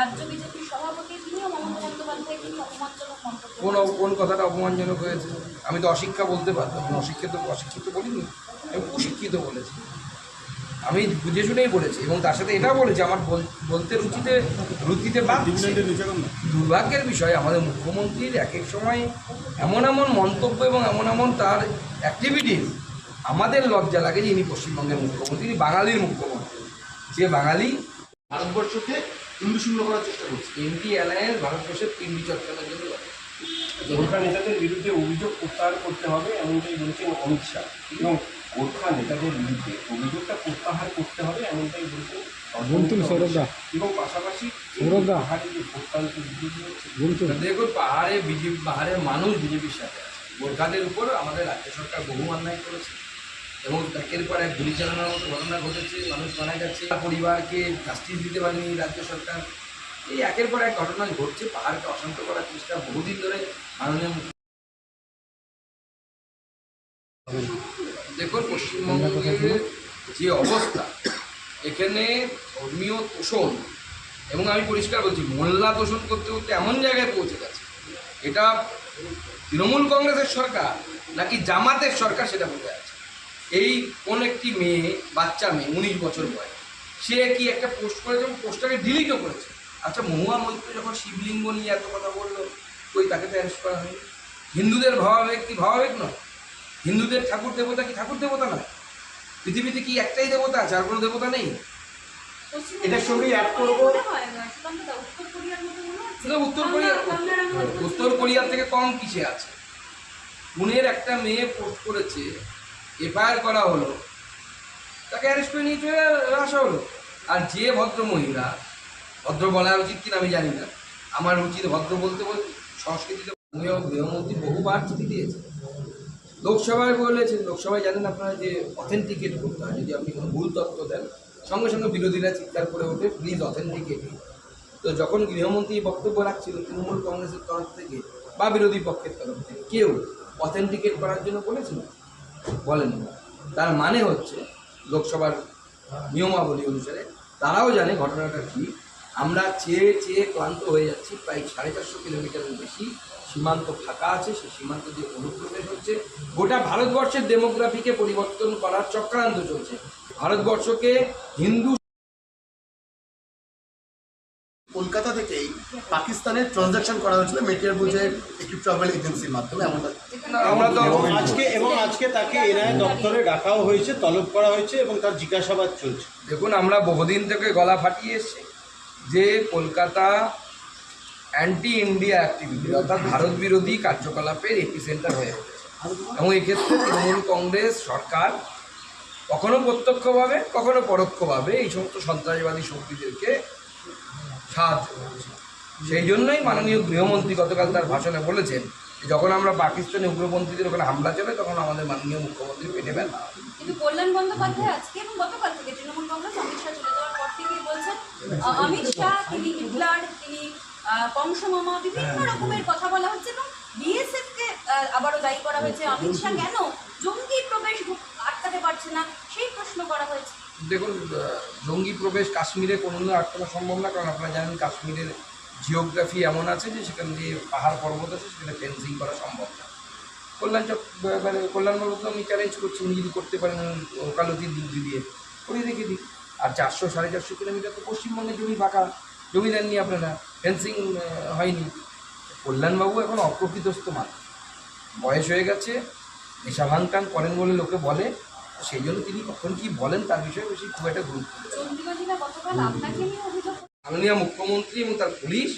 রাজ্য বিজেপির সভাপতি তিনিও মমতা বন্দ্যোপাধ্যায়কে অপমানজনক মন্তব্য কোন। কোন কথাটা অপমানজনক হয়েছে? আমি তো অশিক্ষা বলতে পারতাম আমি অশিক্ষিত অশিক্ষিত বলিনি আমি কুশিক্ষিত বলেছি। আমি বুঝে শুনেই বলেছি এবং তার সাথে এটাও বলেছি আমার বলতে রুচিতে রুচিতে দুর্ভাগ্যের বিষয় আমাদের মুখ্যমন্ত্রীর এক এক সময় এমন এমন মন্তব্য এবং এমন এমন তার অ্যাক্টিভিটিস আমাদের লজ্জা লাগে যে ইনি পশ্চিমবঙ্গের মুখ্যমন্ত্রী ইনি বাঙালির মুখ্যমন্ত্রী। যে বাঙালি ভারতবর্ষকে হিন্দু শূন্য করার চেষ্টা করছে। এনডি অ্যালায়েন্স ভারতবর্ষের পিন্ডি চটকানোর জন্য। গোর্খা নেতাদের বিরুদ্ধে অভিযোগ প্রত্যাহার করতে হবে এমনটাই বলছেন অমিত শাহ। এবং গোর্খা নেতাদের বিরুদ্ধে অভিযোগটা প্রত্যাহার করতে হবে এমনটাই বলছেন এবং পাশাপাশি। পাহাড়ে যে দেখুন পাহাড়ে বিজেপি পাহাড়ের মানুষ বিজেপির সাথে আছে। গোর্খাদের উপর আমাদের রাজ্য সরকার বহু অন্যায় করেছে। এবং পর এক গুলি চালানোর মতো ঘটনা ঘটেছে, মানুষ মারা গেছে। পরিবারকে জাস্টিস দিতে পারেনি রাজ্য সরকার। এই একের পর এক ঘটনা ঘটছে, পাহাড়কে অশান্ত করার চেষ্টা বহুদিন ধরে মাননীয় দেখুন, পশ্চিমবঙ্গের যে অবস্থা, এখানে ধর্মীয় তোষণ, এবং আমি পরিষ্কার বলছি, মোল্লা তোষণ করতে করতে এমন জায়গায় পৌঁছে গেছে। এটা তৃণমূল কংগ্রেসের সরকার নাকি জামাতের সরকার সেটা বোঝা যাচ্ছে এই কোন একটি মেয়ে বাচ্চা মেয়ে উনিশ বছর বয়স সে কি একটা পোস্ট করেছে এবং পোস্টটাকে ডিলিটও করেছে? আচ্ছা মহুয়া মৈত্র যখন শিবলিঙ্গ নিয়ে এত কথা বলল ওই তাকে তো অ্যারেস্ট করা হয়নি? হিন্দুদের ভাবাবেগ কি ভাবাবেগ নয়? হিন্দুদের ঠাকুর দেবতা কি ঠাকুর দেবতা নয়? পৃথিবীতে কি একটাই দেবতা আছে আর কোনো দেবতা নেই? এটার সঙ্গে করবো- উত্তর কোরিয়া উত্তর কোরিয়ার থেকে কম কিসে আছে? পুনের একটা মেয়ে পোস্ট করেছে এফআইআর করা হলো, তাকে অ্যারেস্ট করে নিয়ে চলে আসা হলো। আর যে ভদ্র মহিলা ভদ্র বলা উচিত কিনা আমি জানি না। আমার উচিত ভদ্র বলতে বলতে সংস্কৃতিতে গৃহমন্ত্রী বহুবার চিঠি দিয়েছে। লোকসভায় বলেছেন, লোকসভায় জানেন আপনারা যে অথেন্টিকেট করতে হয়, যদি আপনি কোনো ভুল তথ্য দেন, সঙ্গে সঙ্গে বিরোধীরা চিৎকার করে ওঠে প্লিজ অথেন্টিকেট তো যখন গৃহমন্ত্রী বক্তব্য রাখছিল, তৃণমূল কংগ্রেসের তরফ থেকে বা বিরোধী পক্ষের তরফ থেকে, কেউ অথেন্টিকেট করার জন্য বলেছিল? বলেন তার মানে হচ্ছে, লোকসভার নিয়মাবলী অনুসারে তারাও জানে ঘটনাটা কি। আমরা চেয়ে চেয়ে ক্লান্ত হয়ে যাচ্ছি, প্রায় সাড়ে চারশো কিলোমিটারের বেশি সীমান্ত ফাঁকা আছে। সেই সীমান্ত দিয়ে অনুপ্রবেশ হচ্ছে। গোটা ভারতবর্ষের ডেমোগ্রাফিকে পরিবর্তন করার চক্রান্ত চলছে। ভারতবর্ষকে হিন্দু কলকাতা থেকেই পাকিস্তানের ট্রানজাকশন করা হয়েছিল। মেটিয়ার বুঝের একটি ট্রাভেল এজেন্সির মাধ্যমে আমরা তো আজকে এবং আজকে তাকে এনআই দপ্তরে ডাকাও হয়েছে তলব করা হয়েছে এবং তার জিজ্ঞাসাবাদ চলছে। দেখুন আমরা বহুদিন থেকে গলা ফাটিয়ে এসেছি যে কলকাতা অ্যান্টি ইন্ডিয়া অ্যাক্টিভিটি অর্থাৎ ভারত বিরোধী কার্যকলাপের এপিসেন্টার হয়ে উঠেছে। এবং এক্ষেত্রে তৃণমূল কংগ্রেস সরকার কখনো প্রত্যক্ষভাবে কখনো পরোক্ষভাবে এই সমস্ত সন্ত্রাসবাদী শক্তিদেরকে সাহায্য করছে। সেই জন্যই মাননীয় গৃহমন্ত্রী গতকাল তার ভাষণে বলেছেন যখন আমরা পাকিস্তানি উগ্রপন্থীদের ওখানে হামলা চলে তখন আমাদের মাননীয় মুখ্যমন্ত্রী পেটে ব্যথা। কিন্তু কল্যাণ বন্দ্যোপাধ্যায় আজকে এবং গতকাল থেকে তৃণমূল কংগ্রেস অমিত শাহ চলে যাওয়ার পর থেকেই বলছেন অমিত শাহ তিনি হিটলার তিনি কংসমামা বিভিন্ন রকমের কথা বলা হচ্ছে এবং বিএসএফ কে আবারও দায়ী করা হয়েছে অমিত শাহ। কেন? জঙ্গি প্রবেশ আটকাতে পারছে না সেই প্রশ্ন করা হয়েছে। দেখুন জঙ্গি প্রবেশ কাশ্মীরে কোনোদিনও আটকানো সম্ভব না কারণ আপনারা জানেন কাশ্মীরের জিওগ্রাফি এমন আছে যে সেখান দিয়ে পাহাড় পর্বত আছে, সেখানে ফেন্সিং করা সম্ভব না। কল্যাণ চক মানে কল্যাণবাবু তো আমি চ্যালেঞ্জ করছি, উনি যদি করতে পারেন ওকালতির বুদ্ধি দিয়ে করিয়ে রেখে দিই আর চারশো সাড়ে চারশো কিলোমিটার তো পশ্চিমবঙ্গের জমি ফাঁকা, জমি দেননি আপনারা ফেন্সিং হয়নি। কল্যাণবাবু এখন অপ্রকৃতস্থ মানুষ। বয়স হয়ে গেছে, নেশা ভাঙ টাং করেন বলে লোকে বলে সেই জন্য তিনি কখন কি বলেন তার বিষয়ে বেশি খুব একটা গুরুত্ব মাননীয় মুখ্যমন্ত্রী এবং তার পুলিশ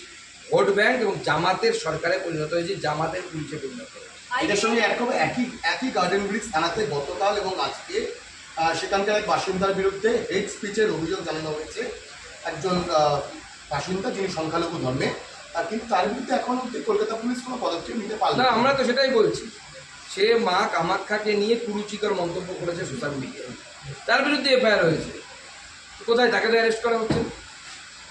ভোট ব্যাংক এবং জামাতের সরকারে পরিণত হয়েছে জামাতের পুলিশে পরিণত হয়েছে। এটার সঙ্গে একরকম একই একই গার্ডেন ব্রিজ থানাতে গতকাল এবং আজকে সেখানকার এক বাসিন্দার বিরুদ্ধে হেড স্পিচের অভিযোগ জানানো হয়েছে। একজন বাসিন্দা যিনি সংখ্যালঘু ধর্মে আর কিন্তু তার বিরুদ্ধে এখন অব্দি কলকাতা পুলিশ কোনো পদক্ষেপ নিতে পারল না আমরা তো সেটাই বলছি। সে মা কামাখ্যাকে নিয়ে কুরুচিকর মন্তব্য করেছে সোশ্যাল মিডিয়ায় তার বিরুদ্ধে এফআইআর হয়েছে। কোথায় তাকে তো অ্যারেস্ট করা হচ্ছে?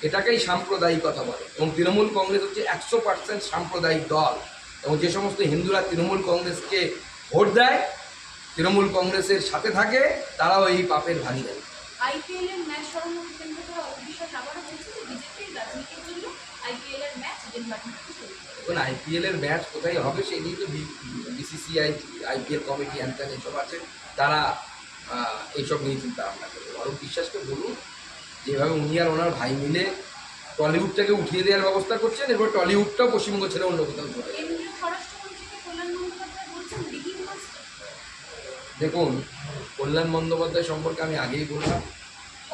এটাকেই সাম্প্রদায়িকতা বলে। এবং তৃণমূল কংগ্রেস হচ্ছে একশো পার্সেন্ট সাম্প্রদায়িক দল। এবং যে সমস্ত হিন্দুরা তৃণমূল কংগ্রেসকে ভোট দেয় তৃণমূল কংগ্রেসের সাথে থাকে তারাও এই পাপের ভাগিদারি দেয় এখন আইপিএল এর ম্যাচ কোথায় হবে সেই নিয়ে তো বিসিসিআই আইপিএল কমিটি হ্যান এসব আছে তারা এইসব নিয়ে চিন্তা ভাবনা করবে। অরূপ বিশ্বাসকে বলুন যেভাবে উনি আর ওনার ভাই মিলে টলিউডটাকে উঠিয়ে দেওয়ার ব্যবস্থা করছেন এরপর টলিউডটাও পশ্চিমবঙ্গ ছেড়ে অন্য কোথাও চলে দেখুন কল্যাণ বন্দ্যোপাধ্যায় সম্পর্কে আমি আগেই বললাম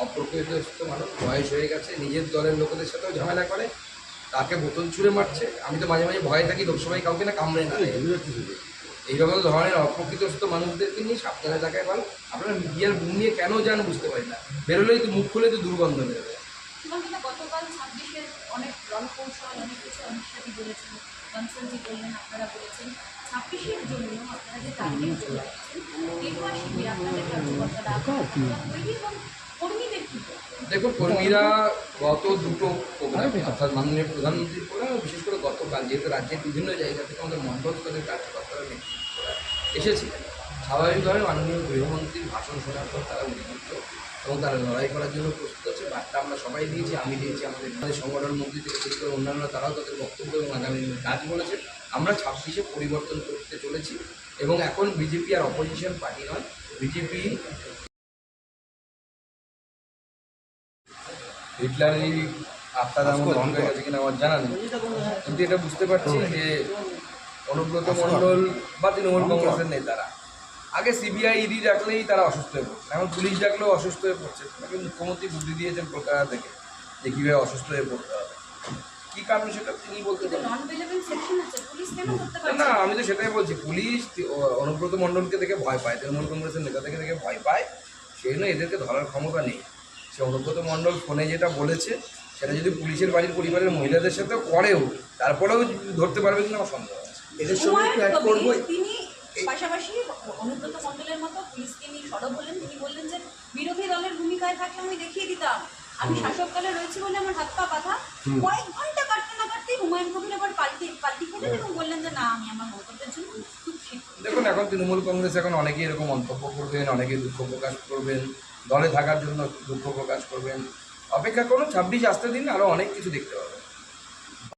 অপ্রকৃত মানুষ বয়স হয়ে গেছে নিজের দলের লোকেদের সাথেও ঝামেলা করে তাকে বোতল ছুঁড়ে মারছে। আমি তো মাঝে মাঝে ভয়ে থাকি লোকসভায় কাউকে না কামড়ে না। এইরকম ধরনের অপ্রকৃতস্থ মানুষদেরকে নিয়ে সাবধানে থাকাই ভালো। আপনারা মিডিয়ার বুম নিয়ে কেন যান বুঝতে পারি না। বেরোলেই তো মুখ খুলে তো দুর্গন্ধ বেরোবে গতকাল ছাব্বিশের অনেক রণকৌশল অনেক কিছু অমিত বলেছেন। কনসালজি বললেন আপনারা বলেছেন ছাব্বিশের জন্য আপনারা যে টার্গেট চলে আসছেন আপনাদের কার্যকর্তারা এবং কর্মীদের কি দেখুন কর্মীরা গত দুটো প্রোগ্রামে অর্থাৎ মাননীয় প্রধানমন্ত্রীর প্রোগ্রাম বিশেষ করে গতকাল যেহেতু রাজ্যের বিভিন্ন জায়গা থেকে আমাদের স্তরের কার্যকর্তারা নেতৃত্ব এসেছিলেন স্বাভাবিকভাবে মাননীয় গৃহমন্ত্রীর ভাষণ শোনার পর তারা উদ্বুদ্ধ এবং তারা লড়াই করার জন্য প্রস্তুত আছে। বার্তা আমরা সবাই দিয়েছি, আমি দিয়েছি, আমাদের সংগঠন মন্ত্রী থেকে শুরু করে অন্যান্য তারাও তাদের বক্তব্য এবং আগামী দিনে কাজ বলেছে। আমরা ছাব্বিশে পরিবর্তন করতে চলেছি এবং এখন বিজেপি আর অপোজিশন পার্টি নয়, বিজেপি হিটলারেরই আত্মা তেমন দহন হয়ে গেছে কিনা আমার জানা নেই। কিন্তু এটা বুঝতে পারছি যে অনুব্রত মণ্ডল বা তৃণমূল কংগ্রেসের নেতারা। আগে সিবিআই ইডি ডাকলেই তারা অসুস্থ হয়ে পড়ছে। এখন পুলিশ ডাকলেও অসুস্থ হয়ে পড়ছে। তাকে মুখ্যমন্ত্রী বুদ্ধি দিয়েছেন কলকাতা থেকে যে কীভাবে অসুস্থ হয়ে পড়তে হবে। কী কারণ সেটা তিনি বলতে পারেন নন বেলেবেল সেকশন আছে। পুলিশ কেন করতে পারছে না আমি তো সেটাই বলছি। পুলিশ অনুব্রত মণ্ডলকে দেখে ভয় পায় তৃণমূল কংগ্রেসের নেতা থেকে দেখে ভয় পায়। সেই জন্য এদেরকে ধরার ক্ষমতা নেই। সে অনুব্রত মণ্ডল ফোনে যেটা বলেছে সেটা যদি পুলিশের বাড়ির পরিবারের মহিলাদের সাথেও করেও তারপরেও ধরতে পারবে কিনা আমার সন্দেহ। এদের সঙ্গে একটু অ্যাড করব। তিনি পাশাপাশি অনুব্রত মণ্ডলের মতো পুলিশকে নিয়ে সরব হলেন। তিনি বললেন যে বিরোধী দলের ভূমিকায় থাকলে আমি দেখিয়ে দিতাম। আমি শাসক দলে রয়েছি বলে আমার হাত পা বাঁধা। কয়েক ঘণ্টা কাটতে না কাটতেই হুমায়ুন কবির আবার পাল্টি পাল্টি খেলেন এবং বললেন যে না আমি আমার মন্তব্যের জন্য দেখুন এখন তৃণমূল কংগ্রেস এখন অনেকেই এরকম মন্তব্য করবেন অনেকে দুঃখ প্রকাশ করবেন দলে থাকার জন্য দুঃখ প্রকাশ করবেন। অপেক্ষা করুন ছাব্বিশ আসতে দিন আরও অনেক কিছু দেখতে পাবেন